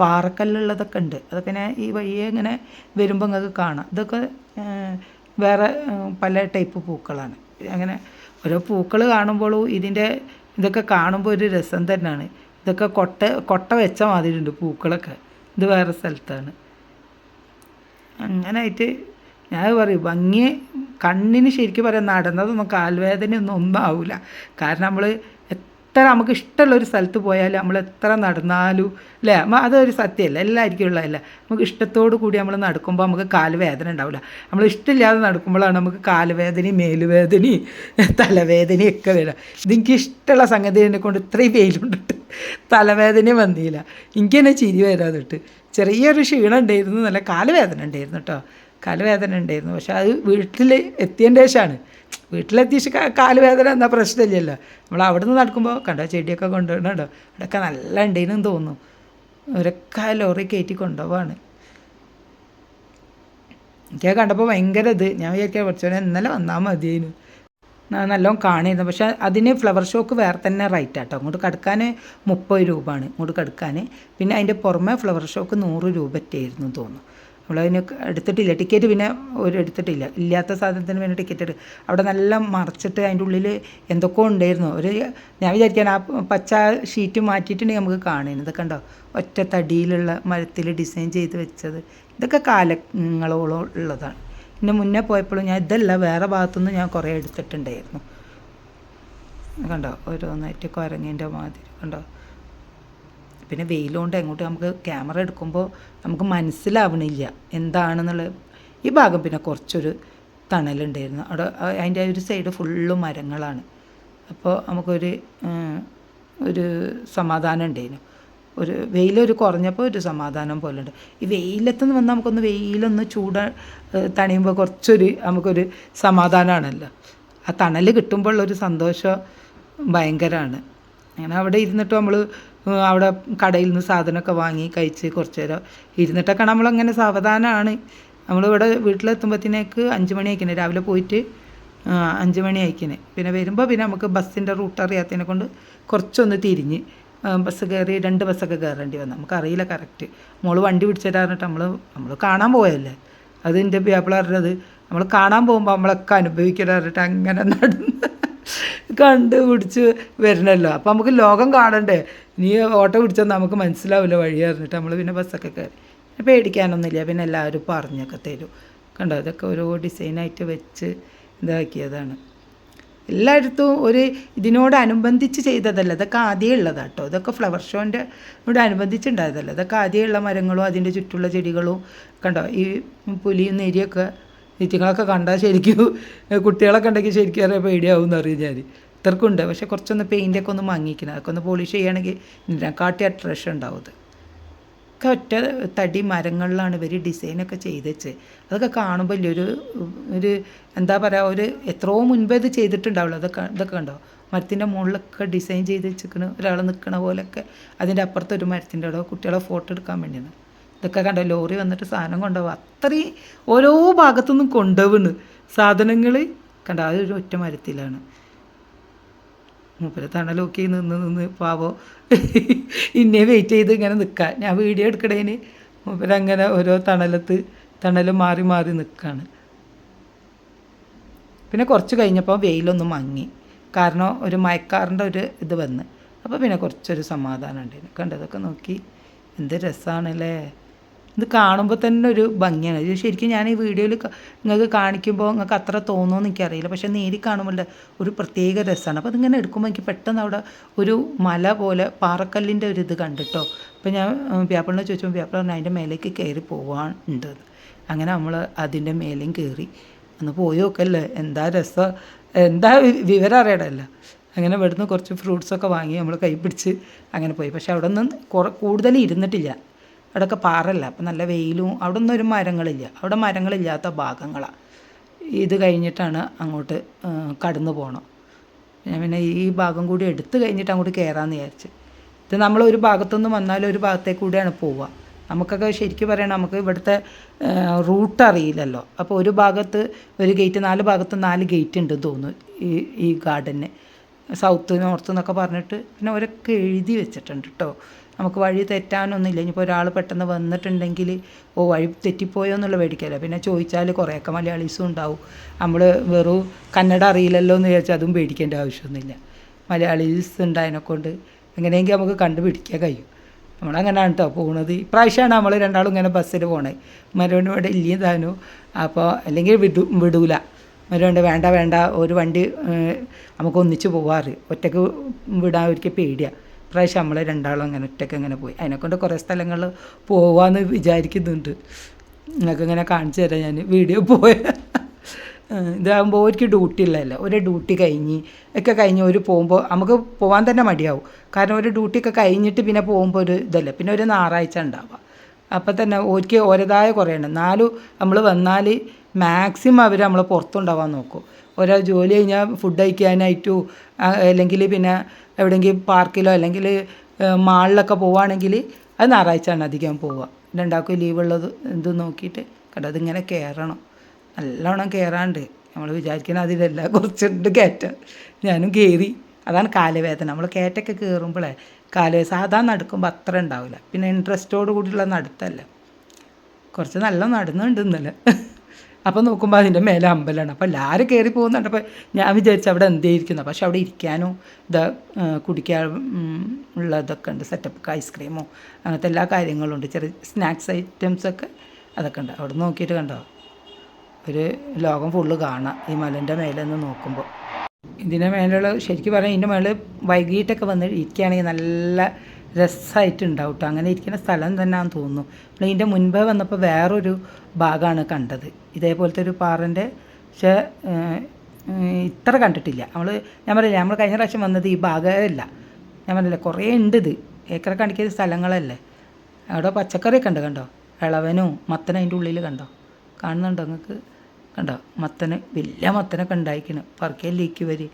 പാറക്കല്ലുള്ളതൊക്കെ ഉണ്ട്. അതൊക്കെ ഞാൻ ഈ വഴിയെ ഇങ്ങനെ വരുമ്പോൾ നിങ്ങൾക്ക് കാണാം. ഇതൊക്കെ വേറെ പല ടൈപ്പ് പൂക്കളാണ്. അങ്ങനെ ഓരോ പൂക്കൾ കാണുമ്പോഴും ഇതിന്റെ ഇതൊക്കെ കാണുമ്പോൾ ഒരു രസം തന്നെയാണ് ഇതൊക്കെ കൊട്ട കൊട്ട വെച്ച മാതിരി ഉണ്ട് പൂക്കളൊക്കെ. ഇത് വേറെ സ്ഥലത്താണ്. അങ്ങനായിട്ട് ഞാൻ പറയും ഭംഗി കണ്ണിന് ശരിക്കും പറയാം നടന്നതൊന്നും കാൽവേദനയൊന്നും ഒന്നും ആവില്ല കാരണം നമ്മൾ എത്ര നമുക്ക് ഇഷ്ടമുള്ള ഒരു സ്ഥലത്ത് പോയാൽ നമ്മൾ എത്ര നടന്നാലും അല്ലേ അതൊരു സത്യമല്ല എല്ലാവർക്കും ഉള്ളതല്ല നമുക്ക് ഇഷ്ടത്തോടു കൂടി നമ്മൾ നടക്കുമ്പോൾ നമുക്ക് കാലുവേദന ഉണ്ടാവില്ല നമ്മൾ ഇഷ്ടമില്ലാതെ നടക്കുമ്പോഴാണ് നമുക്ക് കാലുവേദനയും മേലുവേദനയും തലവേദനയും ഒക്കെ വരിക. ഇതെനിക്ക് ഇഷ്ടമുള്ള സംഗതി എന്നെ കൊണ്ട് ഇത്രയും വെയിലുണ്ടിട്ട് തലവേദനയും വന്നില്ല. എനിക്ക് തന്നെ ചിരി വരാതിട്ട് ചെറിയൊരു ക്ഷീണം ഉണ്ടായിരുന്നു നല്ല കാലുവേദന ഉണ്ടായിരുന്നു കേട്ടോ കാലുവേദന ഉണ്ടായിരുന്നു. പക്ഷെ അത് വീട്ടിൽ എത്തിയതിന്റെ ശേഷമാണ് വീട്ടിലെത്തിയ കാലുവേദന എന്നാൽ പ്രശ്നമില്ലല്ലോ. നമ്മൾ അവിടെ നിന്ന് നടക്കുമ്പോൾ കണ്ടോ ചെടിയൊക്കെ കൊണ്ടുപോകണോ അവിടെയൊക്കെ നല്ല ഉണ്ടേനും തോന്നുന്നു. അവരൊക്കെ ലോറി കയറ്റി കൊണ്ടുപോവാണ്. എനിക്ക് കണ്ടപ്പോൾ ഭയങ്കര ഇത്. ഞാൻ വിചാരിക്കാം കുറച്ചോനെ ഇന്നലെ വന്നാൽ മതിയേനു. നല്ലോണം കാണിയിരുന്നു പക്ഷേ അതിന് ഫ്ലവർ ഷോക്ക് വേറെ തന്നെ റേറ്റ് ആട്ടോ. അങ്ങോട്ട് കടക്കാൻ മുപ്പത് രൂപയാണ്. ഇങ്ങോട്ട് കടക്കാൻ പിന്നെ അതിന്റെ പുറമെ ഫ്ലവർ ഷോക്ക് നൂറ് രൂപ ആയിരുന്നു തോന്നുന്നു. നമ്മളതിന് എടുത്തിട്ടില്ല. ടിക്കറ്റ് പിന്നെ ഒരു എടുത്തിട്ടില്ല. ഇല്ലാത്ത സാധനത്തിന് പിന്നെ ടിക്കറ്റ് എടു അവിടെ നല്ല മറച്ചിട്ട് അതിന്റെ ഉള്ളിൽ എന്തൊക്കെയോ ഉണ്ടായിരുന്നു. ഒരു ഞാൻ വിചാരിക്കാൻ ആ പച്ച ഷീറ്റ് മാറ്റിയിട്ടുണ്ടെങ്കിൽ നമുക്ക് കാണാൻ. ഇതൊക്കെ ഉണ്ടോ ഒറ്റ തടിയിലുള്ള മരത്തിൽ ഡിസൈൻ ചെയ്ത് വെച്ചത്. ഇതൊക്കെ കാലങ്ങളോളം ഉള്ളതാണ്. പിന്നെ മുന്നേ പോയപ്പോഴും ഞാൻ ഇതല്ല വേറെ ഭാഗത്തുനിന്ന് ഞാൻ കുറേ എടുത്തിട്ടുണ്ടായിരുന്നു. കണ്ടോ? ഓരോന്നായിട്ട് കുരങ്ങേന്റെ മാതിരി. കണ്ടോ? പിന്നെ വെയിലുകൊണ്ട് എങ്ങോട്ട് നമുക്ക് ക്യാമറ എടുക്കുമ്പോൾ നമുക്ക് മനസ്സിലാവണില്ല എന്താണെന്നുള്ളത്. ഈ ഭാഗം പിന്നെ കുറച്ചൊരു തണലുണ്ടായിരുന്നു. അവിടെ അതിന്റെ ഒരു സൈഡ് ഫുള്ള് മരങ്ങളാണ്. അപ്പോൾ നമുക്കൊരു ഒരു സമാധാനം ഉണ്ടായിരുന്നു. ഒരു വെയിലൊരു കുറഞ്ഞപ്പോൾ ഒരു സമാധാനം പോലെ ഉണ്ട്. ഈ വെയിലത്തുനിന്ന് വന്ന് നമുക്കൊന്ന് വെയിലൊന്ന് ചൂട് തണിയുമ്പോൾ കുറച്ചൊരു നമുക്കൊരു സമാധാനമാണല്ലോ ആ തണൽ കിട്ടുമ്പോഴുള്ളൊരു സന്തോഷം ഭയങ്കരമാണ്. അങ്ങനെ അവിടെ ഇരുന്നിട്ട് നമ്മൾ അവിടെ കടയിൽ നിന്ന് സാധനമൊക്കെ വാങ്ങി കഴിച്ച് കുറച്ച് നേരം ഇരുന്നിട്ടൊക്കെ നമ്മളങ്ങനെ സാവധാനമാണ് നമ്മളിവിടെ വീട്ടിലെത്തുമ്പോഴത്തേക്ക് അഞ്ച് മണി ആയിക്കണേ. രാവിലെ പോയിട്ട് അഞ്ച് മണി ആയിക്കണേ. പിന്നെ വരുമ്പോൾ പിന്നെ നമുക്ക് ബസ്സിന്റെ റൂട്ട് അറിയാത്തതിനെ കൊണ്ട് കുറച്ചൊന്ന് തിരിഞ്ഞ് ബസ് കയറി രണ്ട് ബസ്സൊക്കെ കയറേണ്ടി വന്നു. നമുക്കറിയില്ല കറക്റ്റ്. മോൾ വണ്ടി പിടിച്ചിട്ടാണ് നമ്മൾ നമ്മൾ കാണാൻ പോയല്ലേ അത് എന്റെ പറഞ്ഞത് നമ്മൾ കാണാൻ പോകുമ്പോൾ നമ്മളൊക്കെ അനുഭവിക്കാറിട്ട് അങ്ങനെ നടന്ന് കണ്ടുപിടിച്ച് വരണമല്ലോ അപ്പം നമുക്ക് ലോകം കാണണ്ടേ? നീ ഓട്ടോ പിടിച്ചാൽ നമുക്ക് മനസ്സിലാവില്ല വഴി അറിഞ്ഞിട്ട്. നമ്മൾ പിന്നെ ബസ്സൊക്കെ കയറി പേടിക്കാനൊന്നുമില്ല. പിന്നെ എല്ലാവരും പറഞ്ഞൊക്കെ തരും. കണ്ടോ? അതൊക്കെ ഓരോ ഡിസൈനായിട്ട് വെച്ച് ഇതാക്കിയതാണ്. എല്ലായിടത്തും ഒരു ഇതിനോടനുബന്ധിച്ച് ചെയ്തതല്ല. ഇതൊക്കെ ആദ്യമേ ഉള്ളതാണ് കേട്ടോ ഇതൊക്കെ ഫ്ലവർ ഷോന്റെ ഇവിടെ അനുബന്ധിച്ചുണ്ടായതല്ല. ഇതൊക്കെ ആദ്യമേ മരങ്ങളും അതിന്റെ ചുറ്റുള്ള ചെടികളും. കണ്ടോ? ഈ പുലിയും നെരിയൊക്കെ ഈറ്റിങ്ങളൊക്കെ കണ്ടാൽ ശരിക്കും കുട്ടികളൊക്കെ ഉണ്ടെങ്കിൽ ശരിക്കും അറിയാൻ പേടിയാവും എന്നറിയാം ഞാൻ. ഇത്രക്കുണ്ട്. പക്ഷെ കുറച്ചൊന്ന് പെയിന്റൊക്കെ ഒന്ന് മങ്ങിക്കണം. അതൊക്കെ ഒന്ന് പോളിഷ് ചെയ്യുകയാണെങ്കിൽ ഇതിനെക്കാട്ടി അട്രാക്ഷൻ ഉണ്ടാവും ഒക്കെ ഒറ്റ തടി മരങ്ങളിലാണ് ഇവർ ഡിസൈനൊക്കെ ചെയ്തേച്ച് അതൊക്കെ കാണുമ്പോൾ ഒരു ഒരു എന്താ പറയുക ഒരു എത്രയോ മുൻപേ ഇത് ചെയ്തിട്ടുണ്ടാവുള്ളൂ. അതൊക്കെ ഇതൊക്കെ കണ്ടോ? മരത്തിന്റെ മുകളിലൊക്കെ ഡിസൈൻ ചെയ്ത് വെച്ചിരിക്കണ ഒരാൾ നിൽക്കണ പോലെയൊക്കെ അതിന്റെ അപ്പുറത്ത് ഒരു മരത്തിന്റെ അവിടെ കുട്ടികളെ ഫോട്ടോ എടുക്കാൻ വേണ്ടിയാണ്. ഇതൊക്കെ കണ്ടോ? ലോറി വന്നിട്ട് സാധനം കൊണ്ടുപോകും അത്രയും ഓരോ ഭാഗത്തുനിന്നും കൊണ്ടുപോകുന്നു സാധനങ്ങൾ കണ്ടോ? അതൊരു ഒറ്റ മരത്തിലാണ്. മൂപ്പര തണലൊക്കെ നിന്ന് നിന്ന് പാവോ. ഇന്നെ വെയിറ്റ് ചെയ്ത് ഇങ്ങനെ നിൽക്കുക ഞാൻ വീഡിയോ എടുക്കണേന് മൂപ്പരങ്ങനെ ഓരോ തണലത്ത് തണൽ മാറി മാറി നിൽക്കുകയാണ് പിന്നെ കുറച്ച് കഴിഞ്ഞപ്പോൾ വെയിലൊന്നും മങ്ങി. കാരണം ഒരു മയക്കാറിന്റെ ഒരു ഇത് വന്ന്. അപ്പോൾ പിന്നെ കുറച്ചൊരു സമാധാനം ഉണ്ടായിരുന്നു. കണ്ടതൊക്കെ നോക്കി. എന്ത് രസമാണല്ലേ ഇത് കാണുമ്പോൾ തന്നെ ഒരു ഭംഗിയാണ്. ഇത് ശരിക്കും ഞാൻ ഈ വീഡിയോയിൽ നിങ്ങൾക്ക് കാണിക്കുമ്പോൾ നിങ്ങൾക്ക് അത്ര തോന്നുമെന്ന് എനിക്കറിയില്ല. പക്ഷേ നേരി കാണുമ്പോൾ ഒരു പ്രത്യേക രസമാണ് അപ്പോൾ അതിങ്ങനെ എടുക്കുമ്പോൾ എനിക്ക് പെട്ടെന്ന് അവിടെ ഒരു മല പോലെ പാറക്കല്ലിന്റെ ഒരു ഇത് കണ്ടിട്ടോ? അപ്പോൾ ഞാൻ വ്യാപാരിനെ ചോദിച്ചപ്പോൾ വ്യാപാരം പറഞ്ഞു അതിന്റെ മേലേക്ക് കയറി പോകാനുണ്ട് അങ്ങനെ നമ്മൾ അതിന്റെ മേലെയും കയറി ഒന്ന് പോയി നോക്കല്ലേ? എന്താ രസം? എന്താ വിവരം അറിയണമല്ല അങ്ങനെ ഇവിടുന്ന് കുറച്ച് ഫ്രൂട്ട്സൊക്കെ വാങ്ങി നമ്മൾ കൈ പിടിച്ച് അങ്ങനെ പോയി. പക്ഷേ അവിടെ നിന്ന് കുറ കൂടുതൽ ഇരുന്നിട്ടില്ല. അവിടെയൊക്കെ പാറല്ല. അപ്പം നല്ല വെയിലും അവിടെ ഒന്നും ഒരു മരങ്ങളില്ല. അവിടെ മരങ്ങളില്ലാത്ത ഭാഗങ്ങളാണ് ഇത് കഴിഞ്ഞിട്ടാണ് അങ്ങോട്ട് കടന്നു പോകണം ഞാൻ പിന്നെ ഈ ഭാഗം കൂടി എടുത്തു കഴിഞ്ഞിട്ട് അങ്ങോട്ട് കയറാമെന്ന് വിചാരിച്ച്. ഇത് നമ്മൾ ഒരു ഭാഗത്തുനിന്ന് വന്നാൽ ഒരു ഭാഗത്തേക്ക് കൂടിയാണ് പോവുക. നമുക്കൊക്കെ ശരിക്കും പറയണം നമുക്ക് ഇവിടുത്തെ റൂട്ട് അറിയില്ലല്ലോ. അപ്പോൾ ഒരു ഭാഗത്ത് ഒരു ഗേറ്റ് നാല് ഭാഗത്ത് നാല് ഗേറ്റ് ഉണ്ട് തോന്നുന്നു ഈ ഈ ഗാർഡന് സൗത്ത് നോർത്ത് എന്നൊക്കെ പറഞ്ഞിട്ട് പിന്നെ അവരൊക്കെ എഴുതി വെച്ചിട്ടുണ്ട് കേട്ടോ നമുക്ക് വഴി തെറ്റാനൊന്നുമില്ല. ഇനിയിപ്പോൾ ഒരാൾ പെട്ടെന്ന് വന്നിട്ടുണ്ടെങ്കിൽ ഓ വഴി തെറ്റിപ്പോയോ എന്നുള്ള പേടിക്കല്ല. പിന്നെ ചോദിച്ചാൽ കുറേയൊക്കെ മലയാളീസും ഉണ്ടാവും. നമ്മൾ വെറും കന്നഡ അറിയില്ലല്ലോ എന്ന് വിചാരിച്ചാൽ അതും പേടിക്കേണ്ട ആവശ്യമൊന്നുമില്ല. മലയാളീസ് ഉണ്ടായതിനെക്കൊണ്ട് എങ്ങനെയെങ്കിലും നമുക്ക് കണ്ടുപിടിക്കാൻ കഴിയും. നമ്മളങ്ങനെയാണ് കേട്ടോ പോകുന്നത് ഇപ്രാവശ്യമാണ് നമ്മൾ രണ്ടാളും ഇങ്ങനെ ബസ്സിൽ പോണത് മരുവന്റെ ഇവിടെ ഇല്ലേ താനു. അപ്പോൾ അല്ലെങ്കിൽ വിടു വിടൂല. മരുവണ്ട് വേണ്ട വേണ്ട ഒരു വണ്ടി നമുക്ക് ഒന്നിച്ച് പോവാറ്. ഒറ്റയ്ക്ക് വിടാൻ ഒരിക്കൽ പേടിയാണ് ഇപ്രാവശ്യം നമ്മൾ രണ്ടാളും അങ്ങനെ ഒറ്റയ്ക്ക് അങ്ങനെ പോയി. അതിനെക്കൊണ്ട് കുറേ സ്ഥലങ്ങളിൽ പോവാന്ന് വിചാരിക്കുന്നുണ്ട്. നിങ്ങൾക്ക് ഇങ്ങനെ കാണിച്ചു തരാം ഞാൻ വീഡിയോ പോയ ഇതാകുമ്പോൾ ഒരിക്കലും ഡ്യൂട്ടി ഉള്ളതല്ല? ഒരു ഡ്യൂട്ടി കഴിഞ്ഞ് ഒക്കെ കഴിഞ്ഞ് ഒരു പോകുമ്പോൾ നമുക്ക് പോകാൻ തന്നെ മടിയാവും. കാരണം ഒരു ഡ്യൂട്ടി ഒക്കെ കഴിഞ്ഞിട്ട് പിന്നെ പോകുമ്പോൾ ഒരു ഇതല്ല? പിന്നെ ഒരു ഞായറാഴ്ച ഉണ്ടാവുക. അപ്പം തന്നെ ഒരിക്കൽ ഓരതായ കുറേ ഉണ്ട്. നാലു നമ്മൾ വന്നാൽ മാക്സിമം അവർ നമ്മൾ പുറത്തുണ്ടാവാൻ നോക്കും. ഒരാൾ ജോലി കഴിഞ്ഞാൽ ഫുഡ് കഴിക്കാനായിട്ടു അല്ലെങ്കിൽ പിന്നെ എവിടെയെങ്കിലും പാർക്കിലോ അല്ലെങ്കിൽ മാളിലൊക്കെ പോവുകയാണെങ്കിൽ അത് ഞായറാഴ്ചയാണ് അധികം പോവുക. രണ്ടാൾക്കും ലീവുള്ളത് ഇത് നോക്കിയിട്ട് കേട്ടോ അതിങ്ങനെ കയറണം നല്ലവണ്ണം കയറാണ്ട് നമ്മൾ വിചാരിക്കുന്ന അതിലല്ല കുറച്ചുണ്ട് കയറ്റം ഞാനും കയറി അതാണ് കാലവേദന. നമ്മൾ കയറ്റൊക്കെ കയറുമ്പോഴേ കാല സാധാരണ നടക്കുമ്പോൾ അത്ര ഉണ്ടാവില്ല പിന്നെ ഇൻട്രസ്റ്റോട് കൂടിയുള്ള നടത്തല്ല. കുറച്ച് നല്ല നടന്നുണ്ട് ഇന്നലെ. അപ്പോൾ നോക്കുമ്പോൾ അതിന്റെ മേലെ അമ്പലമാണ് അപ്പോൾ എല്ലാവരും കയറി പോകുന്നുണ്ട്. അപ്പോൾ ഞാൻ വിചാരിച്ചു അവിടെ എന്തായിരിക്കുന്നു പക്ഷെ അവിടെ ഇരിക്കാനോ ഇതാ കുടിക്കാൻ ഉള്ള ഇതൊക്കെ ഉണ്ട്. സെറ്റപ്പ് ഐസ്ക്രീമോ അങ്ങനത്തെ എല്ലാ കാര്യങ്ങളും ഉണ്ട്. ചെറിയ സ്നാക്സ് ഐറ്റംസൊക്കെ അതൊക്കെ ഉണ്ട്. അവിടെ നോക്കിയിട്ട് കണ്ടോ? ഒരു ലോകം ഫുള്ള് കാണാം. ഈ മലന്റെ മേലെ നിന്ന് നോക്കുമ്പോൾ ഇതിന്റെ മേലുള്ള ശരിക്കും പറഞ്ഞാൽ ഇതിന്റെ മേളിൽ വൈകിട്ടൊക്കെ വന്ന് ഇരിക്കുകയാണെങ്കിൽ നല്ല രസമായിട്ടുണ്ടാവും കേട്ടോ അങ്ങനെ ഇരിക്കുന്ന സ്ഥലം തന്നെയാണെന്ന് തോന്നുന്നു. ഇതിന്റെ മുൻപേ വന്നപ്പോൾ വേറൊരു ഭാഗമാണ് കണ്ടത്. ഇതേപോലത്തെ ഒരു പാറന്റെ പക്ഷേ ഇത്ര കണ്ടിട്ടില്ല. നമ്മൾ ഞാൻ പറയില്ല നമ്മൾ കഴിഞ്ഞ പ്രാവശ്യം വന്നത് ഈ ഭാഗമല്ല. ഞാൻ പറയില്ല കുറേ ഉണ്ട് ഇത് ഏക്കർ കണിക്കുന്ന സ്ഥലങ്ങളല്ലേ. അവിടെ പച്ചക്കറിയൊക്കെ ഉണ്ട് കണ്ടോ? ഇളവനും മത്തനും അതിന്റെ ഉള്ളിൽ കണ്ടോ? കാണുന്നുണ്ടോ നിങ്ങൾക്ക് കണ്ടോ? മത്തന് വലിയ മത്തനൊക്കെ ഉണ്ടായിക്കണ്. പറക്കയിലേക്ക് വരി.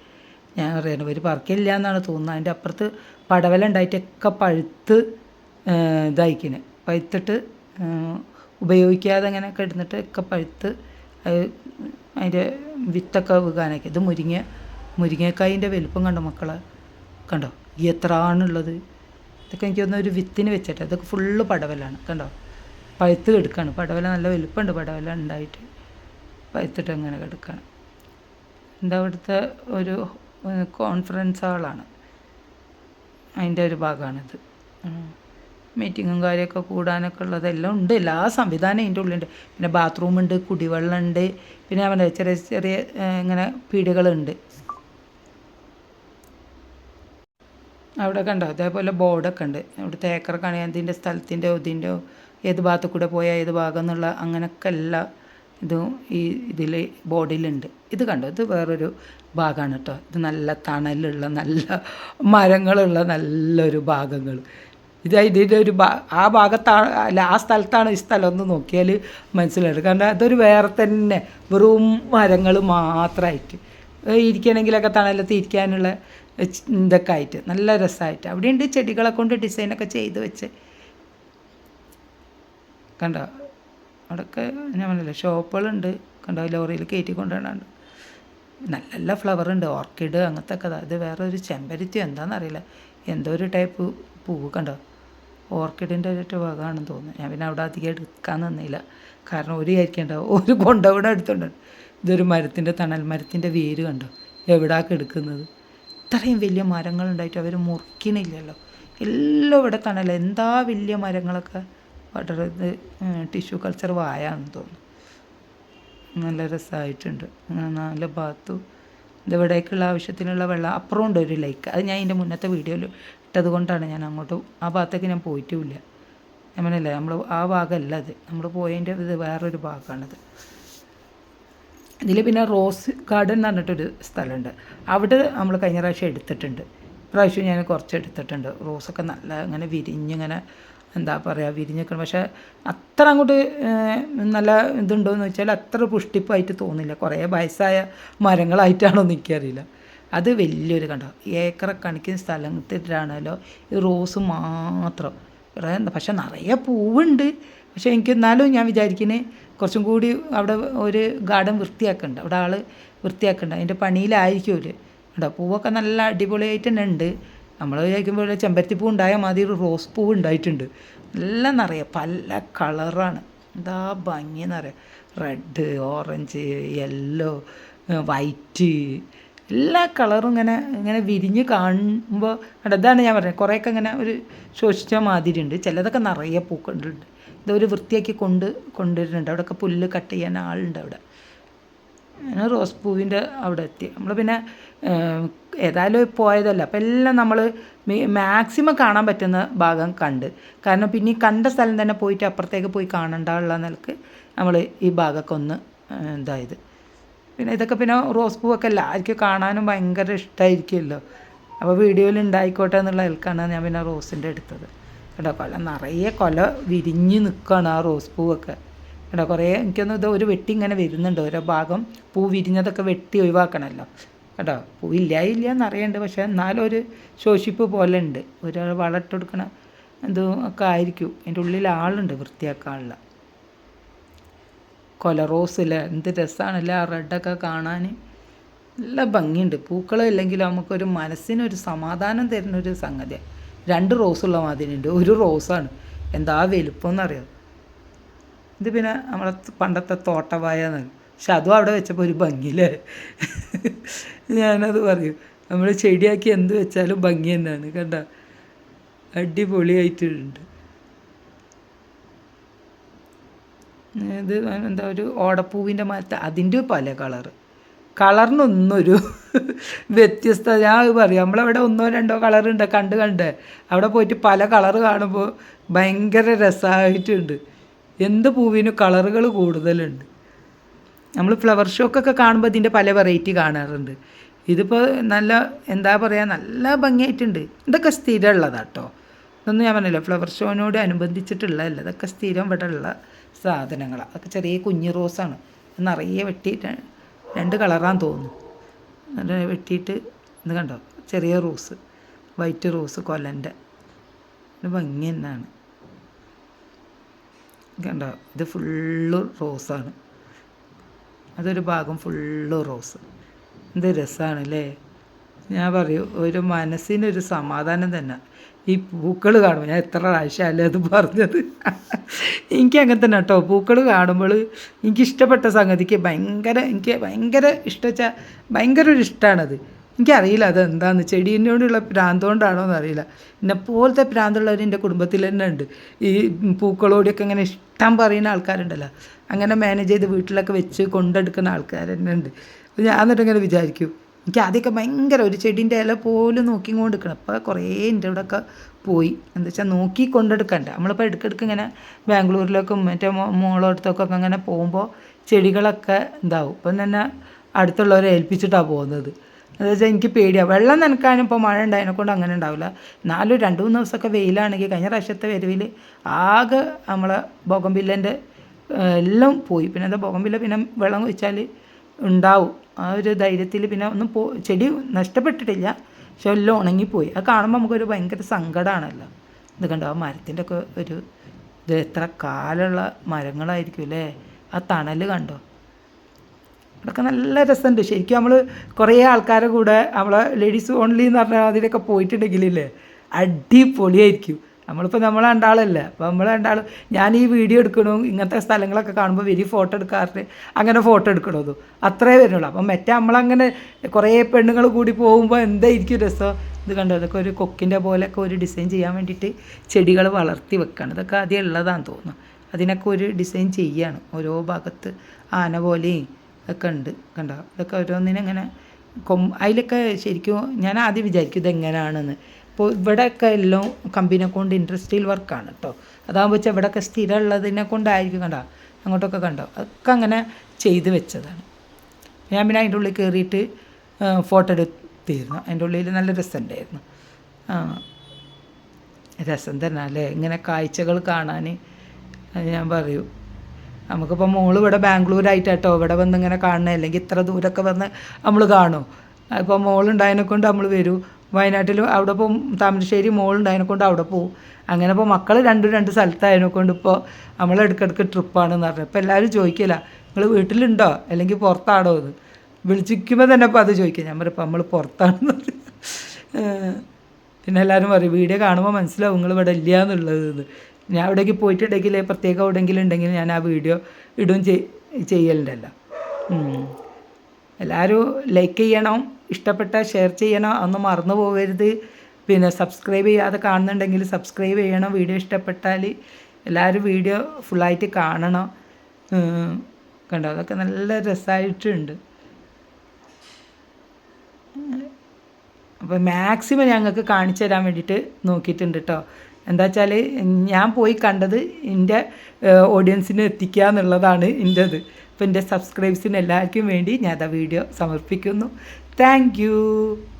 ഞാൻ പറയുന്നത് ഒരു പറക്കില്ല എന്നാണ് തോന്നുന്നത്. അതിന്റെ അപ്പുറത്ത് പടവല ഉണ്ടായിട്ടൊക്കെ പഴുത്ത് ഇതായിക്കണ്. പഴുത്തിട്ട് ഉപയോഗിക്കാതെ അങ്ങനെ കിടന്നിട്ട് ഒക്കെ പഴുത്ത് അത് അതിന്റെ വിത്തൊക്കെ വീകാനൊക്കെ ഇത് മുരിങ്ങ മുരിങ്ങക്കായിന്റെ വലുപ്പം കണ്ടോ മക്കളെ? കണ്ടോ? എത്ര ആണുള്ളത്? ഇതൊക്കെ എനിക്ക് തോന്നുന്നു ഒരു വിത്തിന് വെച്ചിട്ട്. ഇതൊക്കെ ഫുള്ള് പടവലാണ്. കണ്ടോ? പഴുത്ത് കിടക്കാണ്. പടവല നല്ല വലുപ്പമുണ്ട്. പടവല ഉണ്ടായിട്ട് പഴുത്തിട്ട് അങ്ങനെ കിടക്കാണ്. എന്താ അവിടുത്തെ ഒരു കോൺഫറൻസ് ഹാളാണ് അതിന്റെ ഒരു ഭാഗമാണിത്. മീറ്റിങ്ങും കാര്യമൊക്കെ കൂടാനൊക്കെ ഉള്ളതെല്ലാം ഉണ്ട്. എല്ലാ സംവിധാനം അതിന്റെ ഉള്ളിലുണ്ട്. പിന്നെ ബാത്റൂമുണ്ട് കുടിവെള്ളമുണ്ട്. പിന്നെ അവന്റെ ചെറിയ ചെറിയ ഇങ്ങനെ പീടികളുണ്ട് അവിടെ കണ്ടോ? അതേപോലെ ബോർഡൊക്കെ ഉണ്ട്. ഇവിടുത്തെ ഏക്കർ അതിന്റെ സ്ഥലത്തിന്റെയോ ഇതിന്റെയോ ഏത് ഭാഗത്ത് കൂടെ പോയാൽ ഏത് ഭാഗം എന്നുള്ള അങ്ങനെയൊക്കെ എല്ലാ ഇതും ഈ ഇതിൽ ബോർഡിലുണ്ട്. ഇത് കണ്ടോ? ഇത് വേറൊരു ഭാഗമാണ് കേട്ടോ. ഇത് നല്ല തണലുള്ള നല്ല മരങ്ങളുള്ള നല്ലൊരു ഭാഗങ്ങൾ. ഇത് ഇതിന്റെ ഒരു ആ ഭാഗത്താണ് അല്ല ആ സ്ഥലത്താണ് ഈ സ്ഥലം ഒന്ന് നോക്കിയാൽ മനസ്സിലായിട്ട് കാരണം അതൊരു വേറെ തന്നെ വെറും മരങ്ങൾ മാത്രമായിട്ട്. ഇരിക്കണമെങ്കിലൊക്കെ തണലത്ത് ഇരിക്കാനുള്ള ഇതൊക്കെ ആയിട്ട്. നല്ല രസമായിട്ട്. അവിടെയുണ്ട് ചെടികളെ കൊണ്ട് ഡിസൈനൊക്കെ ചെയ്ത് വെച്ച്. കണ്ടോ? അവിടെയൊക്കെ ഞാൻ പറഞ്ഞില്ല ഷോപ്പുകളുണ്ട്. കണ്ടോ? ലോറിയിൽ കയറ്റി കൊണ്ടുവരാണ്ട് നല്ല നല്ല ഫ്ലവർ ഉണ്ട് ഓർക്കിഡ് അങ്ങനത്തെ ഒക്കെ ഇത് വേറെ ഒരു ചെമ്പരത്തി എന്താണെന്നറിയില്ല എന്തോ ഒരു ടൈപ്പ് പൂവ് കണ്ടോ? ഓർക്കിഡിന്റെ ഒരു ഭാഗമാണെന്ന് തോന്നുന്നു. ഞാൻ പിന്നെ അവിടെ അധികം എടുക്കാൻ നിന്നില്ല. കാരണം ഒരു വിചാരിക്കണ്ടാവും ഒരു കൊണ്ടവിടെ എടുത്തുണ്ട്. ഇതൊരു മരത്തിന്റെ തണൽ മരത്തിന്റെ വേര് കണ്ടോ? എവിടാക്ക് എടുക്കുന്നത്? ഇത്രയും വലിയ മരങ്ങളുണ്ടായിട്ട് അവർ മുറിക്കണില്ലല്ലോ. എല്ലാം ഇവിടെ തണൽ. എന്താ വലിയ മരങ്ങളൊക്കെ? വളരെ ടിഷ്യൂ കൾച്ചർ വായാണെന്ന് തോന്നുന്നു. നല്ല രസമായിട്ടുണ്ട്. നല്ല ഭാഗത്തും ഇതിവിടേക്കുള്ള ആവശ്യത്തിനുള്ള വെള്ളം അപ്പുറം ഉണ്ട് ഒരു ലൈക്ക്. അത് ഞാൻ ഇതിന്റെ മുന്നത്തെ വീഡിയോയിൽ ഇട്ടത് കൊണ്ടാണ് ഞാൻ അങ്ങോട്ട് ആ ഭാഗത്തേക്ക് ഞാൻ പോയിട്ടുമില്ല ഞാൻ നമ്മൾ ആ ഭാഗമല്ല അത്. നമ്മൾ പോയതിന്റെ ഇത് വേറൊരു ഭാഗമാണത്. ഇതിൽ പിന്നെ റോസ് ഗാർഡൻ എന്ന് പറഞ്ഞിട്ടൊരു സ്ഥലമുണ്ട്. അവിടെ നമ്മൾ കഴിഞ്ഞ പ്രാവശ്യം എടുത്തിട്ടുണ്ട്. പ്രാവശ്യം ഞാൻ കുറച്ച് എടുത്തിട്ടുണ്ട്. റോസൊക്കെ നല്ല ഇങ്ങനെ വിരിഞ്ഞിങ്ങനെ എന്താ പറയുക വിരിഞ്ഞിരിക്കണം പക്ഷേ അത്ര അങ്ങോട്ട് നല്ല ഇതുണ്ടോയെന്ന് വെച്ചാൽ അത്ര പുഷ്ടിപ്പായിട്ട് തോന്നില്ല. കുറേ വയസ്സായ മരങ്ങളായിട്ടാണോ എനിക്കറിയില്ല അത് വലിയൊരു കണ്ടോ? ഏക്കറ കണക്കിന് സ്ഥലത്തിട്ടാണല്ലോ ഈ റോസ് മാത്രം. പക്ഷെ നിറയെ പൂവുണ്ട്. പക്ഷേ എനിക്ക് എന്നാലും ഞാൻ വിചാരിക്കുന്നത് കുറച്ചും കൂടി അവിടെ ഒരു ഗാർഡൻ വൃത്തിയാക്കുന്നുണ്ട് അവിടെ ആൾ വൃത്തിയാക്കുന്നുണ്ട് അതിന്റെ പണിയിലായിരിക്കുമല്ലോ കേട്ടോ പൂവൊക്കെ നല്ല അടിപൊളിയായിട്ട് തന്നെ ഉണ്ട് നമ്മൾ വിചാരിക്കുമ്പോൾ ചെമ്പരത്തി പൂ ഉണ്ടായാൽ മാതിരി ഒരു റോസ് പൂ ഉണ്ടായിട്ടുണ്ട്. എല്ലാം നിറയെ. പല കളറാണ്. എന്താ ഭംഗി എന്നറിയാം റെഡ് ഓറഞ്ച് യെല്ലോ വൈറ്റ് എല്ലാ കളറും ഇങ്ങനെ ഇങ്ങനെ വിരിഞ്ഞ് കാണുമ്പോൾ അതാണ് ഞാൻ പറഞ്ഞത്. കുറേയൊക്കെ ഇങ്ങനെ ഒരു ശോഷിച്ച മാതിരി ഉണ്ട് ചിലതൊക്കെ നിറയെ പൂക്കളുണ്ട്. ഇതൊരു വൃത്തിയാക്കി കൊണ്ട് കൊണ്ടുവരുന്നുണ്ട്. അവിടെയൊക്കെ പുല്ല് കട്ട് ചെയ്യാൻ ആളുണ്ട് അവിടെ. അങ്ങനെ റോസ് പൂവിന്റെ അവിടെ എത്തി. നമ്മൾ പിന്നെ ഏതായാലും പോയതല്ല. അപ്പം എല്ലാം നമ്മൾ മാക്സിമം കാണാൻ പറ്റുന്ന ഭാഗം കണ്ട്. കാരണം പിന്നെ ഈ കണ്ട സ്ഥലം തന്നെ പോയിട്ട് അപ്പുറത്തേക്ക് പോയി കാണണ്ടാനുള്ള നിലയ്ക്ക് നമ്മൾ ഈ ഭാഗമൊക്കെ ഒന്ന് ഇതായത്. പിന്നെ ഇതൊക്കെ പിന്നെ റോസ് പൂവൊക്കെ എല്ലാവർക്കും കാണാനും ഭയങ്കര ഇഷ്ടമായിരിക്കുമല്ലോ അപ്പോൾ വീഡിയോയിൽ ഉണ്ടായിക്കോട്ടെ എന്നുള്ള നിലക്കാണ് ഞാൻ പിന്നെ റോസിന്റെ എടുത്തത് കേട്ടോ കൊല നിറയെ കൊല വിരിഞ്ഞ് നിൽക്കുകയാണ് ആ റോസ് പൂവൊക്കെ. കേട്ടോ കുറേ എനിക്കൊന്നും ഇത് ഒരു വെട്ടി ഇങ്ങനെ വരുന്നുണ്ട്. ഓരോ ഭാഗം പൂ വിരിഞ്ഞതൊക്കെ വെട്ടി ഒഴിവാക്കണമല്ലോ. കേട്ടോ പൂ ഇല്ല ഇല്ല എന്നറിയണ്ട് പക്ഷേ എന്നാലും ഒരു ശോഷിപ്പ് പോലെ ഉണ്ട്. ഒരു വളമിട്ട് കൊടുക്കണ എന്തോ ഒക്കെ ആയിരിക്കും. അതിന്റെ ഉള്ളിൽ ആളുണ്ട് വൃത്തിയാക്കാനുള്ള. കൊല റോസിൽ എന്ത് രസമാണല്ലേ ആ റെഡൊക്കെ കാണാൻ നല്ല ഭംഗിയുണ്ട്. പൂക്കൾ ഇല്ലെങ്കിൽ നമുക്കൊരു മനസ്സിനൊരു സമാധാനം തരുന്ന ഒരു സംഗതിയാണ് രണ്ട് റോസുള്ള മാതിരിയുണ്ട്. ഒരു റോസാണ്. എന്താ വലുപ്പം എന്നറിയോ ഇത് പിന്നെ നമ്മളെ പണ്ടത്തെ തോട്ടവായ പക്ഷെ അതും അവിടെ വെച്ചപ്പോൾ ഒരു ഭംഗിയില്ലേ? ഞാനത് പറയും. നമ്മൾ ചെടിയാക്കി എന്ത് വെച്ചാലും ഭംഗി തന്നെയാണ്. കണ്ട? അടിപൊളിയായിട്ടുണ്ട്. ഇത് എന്താ ഒരു ഓടപ്പൂവിന്റെ മാറ്റ അതിന്റെ പല കളർ. കളറിനൊന്നൊരു വ്യത്യസ്ത ഞാൻ പറയും നമ്മളവിടെ ഒന്നോ രണ്ടോ കളറുണ്ട് കണ്ട് കണ്ട്. അവിടെ പോയിട്ട് പല കളർ കാണുമ്പോൾ ഭയങ്കര രസമായിട്ടുണ്ട്. എന്ത് പൂവിനും കളറുകൾ കൂടുതലുണ്ട്. നമ്മൾ ഫ്ലവർ ഷോക്കൊക്കെ കാണുമ്പോൾ ഇതിന്റെ പല വെറൈറ്റി കാണാറുണ്ട്. ഇതിപ്പോൾ നല്ല എന്താ പറയുക നല്ല ഭംഗിയായിട്ടുണ്ട്. ഇതൊക്കെ സ്ഥിരമുള്ളതാട്ടോ. ഇതൊന്നും ഞാൻ പറഞ്ഞില്ല. ഫ്ലവർ ഷോനോട് അനുബന്ധിച്ചിട്ടുള്ളതല്ല. ഇതൊക്കെ സ്ഥിരം ഇവിടെ ഉള്ള സാധനങ്ങളാണ് അതൊക്കെ ചെറിയ കുഞ്ഞു റോസാണ്. നിറയെ വെട്ടിയിട്ട് രണ്ട് കളറാന്ന് തോന്നുന്നു. നല്ല വെട്ടിയിട്ട് ഇത് കണ്ടോ? ചെറിയ റോസ്. White rose കൊലന്റെ. ഇത് ഭംഗി തന്നെയാണ്. കണ്ടോ? ഇത് ഫുള്ള് റോസാണ്. അതൊരു ഭാഗം ഫുള്ള് റോസ്. എന്ത് രസമാണ് അല്ലേ? ഞാൻ പറയൂ ഒരു മനസ്സിനൊരു സമാധാനം തന്നെ. ഈ പൂക്കൾ കാണുമ്പോൾ ഞാൻ എത്ര പ്രാവശ്യമല്ലേ അത് പറഞ്ഞത്? എനിക്ക് അങ്ങനെ തന്നെ കേട്ടോ. പൂക്കൾ കാണുമ്പോൾ എനിക്ക് ഇഷ്ടപ്പെട്ട സംഗതിക്ക് ഭയങ്കര എനിക്ക് ഭയങ്കര ഇഷ്ടച്ച ഭയങ്കര ഒരു ഇഷ്ടമാണത് എനിക്കറിയില്ല അത് എന്താണെന്ന് ചെടീനോടുള്ള പ്രാന്ത് കൊണ്ടാണോ എന്നറിയില്ല. എന്നെ പോലത്തെ പ്രാന്തുള്ളവർ എന്റെ കുടുംബത്തിൽ തന്നെ ഉണ്ട്. ഈ പൂക്കളോടെയൊക്കെ ഇങ്ങനെ ഇഷ്ടം പറയുന്ന ആൾക്കാരുണ്ടല്ലോ. അങ്ങനെ മാനേജ് ചെയ്ത് വീട്ടിലൊക്കെ വെച്ച് കൊണ്ടെടുക്കുന്ന ആൾക്കാർ തന്നെ ഉണ്ട്. ഞാൻ എന്നിട്ട് ഇങ്ങനെ വിചാരിക്കും. എനിക്ക് ആദ്യമൊക്കെ ഭയങ്കര ഒരു ചെടീന്റെ ഇല പോലും നോക്കിക്കൊണ്ട് നിൽക്കണം അപ്പം കുറേ എന്റെ ഇവിടെ ഒക്കെ പോയി. എന്താ വെച്ചാൽ നോക്കി കൊണ്ടെടുക്കണ്ട നമ്മളിപ്പോൾ ഇടയ്ക്കിടയ്ക്ക് ഇങ്ങനെ ബാംഗ്ലൂരിലേക്കും മറ്റേ മോളോടത്തൊക്കെ അങ്ങനെ പോകുമ്പോൾ ചെടികളൊക്കെ ഇതാവും. ഇപ്പം തന്നെ അടുത്തുള്ളവരെ ഏൽപ്പിച്ചിട്ടാണ് പോകുന്നത്. എന്താ വെച്ചാൽ എനിക്ക് പേടിയാണ് വെള്ളം നനക്കാനും ഇപ്പോൾ മഴ ഉണ്ടായതിനെ കൊണ്ട് അങ്ങനെ ഉണ്ടാവില്ല. എന്നാലും രണ്ട് മൂന്ന് ദിവസമൊക്കെ വെയിലാണെങ്കിൽ കഴിഞ്ഞ പ്രാവശ്യത്തെ വരവിൽ ആകെ നമ്മളെ ബോഗംബില്ലന്റെ എല്ലാം പോയി. പിന്നെ എന്താ ബോഗംബില്ല പിന്നെ വെള്ളം ഒഴിച്ചാൽ ഉണ്ടാവും. ആ ഒരു ധൈര്യത്തിൽ പിന്നെ ഒന്നും പോ ചെടി നഷ്ടപ്പെട്ടിട്ടില്ല. പക്ഷെ എല്ലാം ഉണങ്ങിപ്പോയി. അത് കാണുമ്പോൾ നമുക്കൊരു ഭയങ്കര സങ്കടമാണല്ലോ ഇത് കണ്ടോ? ആ മരത്തിന്റെ ഒക്കെ ഒരു ഇത് എത്ര കാലമുള്ള മരങ്ങളായിരിക്കും അല്ലേ? ആ തണൽ കണ്ടോ? അതൊക്കെ നല്ല രസമുണ്ട്. ശരിക്കും നമ്മൾ കുറേ ആൾക്കാരെ കൂടെ നമ്മളെ ലേഡീസ് ഓൺലി എന്ന് പറഞ്ഞാൽ അതിലൊക്കെ പോയിട്ടുണ്ടെങ്കിലില്ലേ അടിപൊളിയായിരിക്കും. നമ്മളിപ്പോൾ നമ്മളെ രണ്ടാളല്ലേ? അപ്പോൾ നമ്മൾ രണ്ടാളും ഞാൻ ഈ വീഡിയോ എടുക്കണു ഇങ്ങനത്തെ സ്ഥലങ്ങളൊക്കെ കാണുമ്പോൾ വലിയ ഫോട്ടോ എടുക്കാറുണ്ട് അങ്ങനെ ഫോട്ടോ എടുക്കണതു അത്രേ വരുന്നുള്ളൂ. അപ്പം മറ്റേ നമ്മളങ്ങനെ കുറേ പെണ്ണുങ്ങൾ കൂടി പോകുമ്പോൾ എന്തായിരിക്കും രസം? ഇത് കണ്ടോ? അതൊക്കെ ഒരു കൊക്കിന്റെ പോലെയൊക്കെ ഒരു ഡിസൈൻ ചെയ്യാൻ വേണ്ടിയിട്ട് ചെടികൾ വളർത്തി വെക്കുകയാണ് ഇതൊക്കെ ആദ്യം ഉള്ളതാണെന്ന് തോന്നുന്നു. അതിനൊക്കെ ഒരു ഡിസൈൻ ചെയ്യാണ്. ഓരോ ഭാഗത്ത് ആന പോലെയും ഒക്കെ ഉണ്ട്. കണ്ടോ? ഇതൊക്കെ ഓരോന്നിനങ്ങനെ കൊം അതിലൊക്കെ ശരിക്കും ഞാൻ ആദ്യം വിചാരിക്കും ഇതെങ്ങനെയാണെന്ന് ഇപ്പോൾ ഇവിടെയൊക്കെ എല്ലാം കമ്പനിയെ കൊണ്ട് ഇൻഡസ്ട്രിയൽ വർക്കാണ് കേട്ടോ. അതാകുമ്പോൾ വെച്ചാൽ ഇവിടെയൊക്കെ സ്ഥിരം ഉള്ളതിനെ കൊണ്ടായിരിക്കും കണ്ടോ. അങ്ങോട്ടൊക്കെ കണ്ടോ? അതൊക്കെ അങ്ങനെ ചെയ്ത് വെച്ചതാണ്. ഞാൻ പിന്നെ അതിന്റെ ഉള്ളിൽ കയറിയിട്ട് ഫോട്ടോ എടുത്തിരുന്നു. അതിന്റെ ഉള്ളിൽ നല്ല രസമുണ്ടായിരുന്നു. രസം തന്നെ അല്ലേ? ഇങ്ങനെ കാഴ്ചകൾ കാണാൻ ഞാൻ പറയൂ. നമുക്കിപ്പോൾ മോൾ ഇവിടെ ബാംഗ്ലൂരായിട്ടോ ഇവിടെ വന്ന് ഇങ്ങനെ കാണണേ. അല്ലെങ്കിൽ ഇത്ര ദൂരമൊക്കെ വന്ന് നമ്മൾ കാണും. ഇപ്പോൾ മോളുണ്ടായതിനെ കൊണ്ട് നമ്മൾ വരൂ. വയനാട്ടിൽ അവിടെ ഇപ്പോൾ താമരശ്ശേരി മോളുണ്ടായതിനെ കൊണ്ട് അവിടെ പോകും അങ്ങനെ ഇപ്പോൾ മക്കൾ രണ്ടും രണ്ട് സ്ഥലത്തായതിനെ കൊണ്ട് ഇപ്പോൾ നമ്മൾ ഇടയ്ക്കിടയ്ക്ക് ട്രിപ്പാണെന്ന് പറഞ്ഞു. ഇപ്പോൾ എല്ലാവരും ചോദിക്കില്ല നിങ്ങൾ വീട്ടിലുണ്ടോ? അല്ലെങ്കിൽ പുറത്താണോ അത് വിളിച്ചിരിക്കുമ്പോൾ തന്നെ ഇപ്പോൾ അത് ചോദിക്കുക ഞാൻ പറയും ഇപ്പോൾ നമ്മൾ പുറത്താണെന്ന് പിന്നെ എല്ലാവരും പറയും വീഡിയോ കാണുമ്പോൾ മനസ്സിലാവും നിങ്ങൾ ഇവിടെ ഇല്ല എന്നുള്ളത് ഞാൻ അവിടേക്ക് പോയിട്ടുണ്ടെങ്കിൽ പ്രത്യേകം എവിടെയെങ്കിലും ഉണ്ടെങ്കിൽ ഞാൻ ആ വീഡിയോ ഇടും ചെയ് ചെയ്യലുണ്ടല്ലോ. എല്ലാവരും ലൈക്ക് ചെയ്യണം. ഇഷ്ടപ്പെട്ടാൽ ഷെയർ ചെയ്യണം ഒന്നും മറന്നു പോകരുത്. പിന്നെ സബ്സ്ക്രൈബ് ചെയ്യാതെ കാണുന്നുണ്ടെങ്കിൽ സബ്സ്ക്രൈബ് ചെയ്യണം. വീഡിയോ ഇഷ്ടപ്പെട്ടാൽ എല്ലാവരും വീഡിയോ ഫുള്ളായിട്ട് കാണണം. കണ്ടോ? അതൊക്കെ നല്ല രസമായിട്ടുണ്ട് അപ്പോൾ മാക്സിമം ഞങ്ങൾക്ക് കാണിച്ചു തരാൻ വേണ്ടിയിട്ട് നോക്കിയിട്ടുണ്ട് കേട്ടോ എന്താ വെച്ചാൽ ഞാൻ പോയി കണ്ടത് എന്റെ ഓഡിയൻസിന് എത്തിക്കുക എന്നുള്ളതാണ് എന്റെത് അപ്പോൾ എന്റെ സബ്സ്ക്രൈബ്സിന് എല്ലാവർക്കും വേണ്ടി ഞാൻ ആ വീഡിയോ സമർപ്പിക്കുന്നു. Thank you.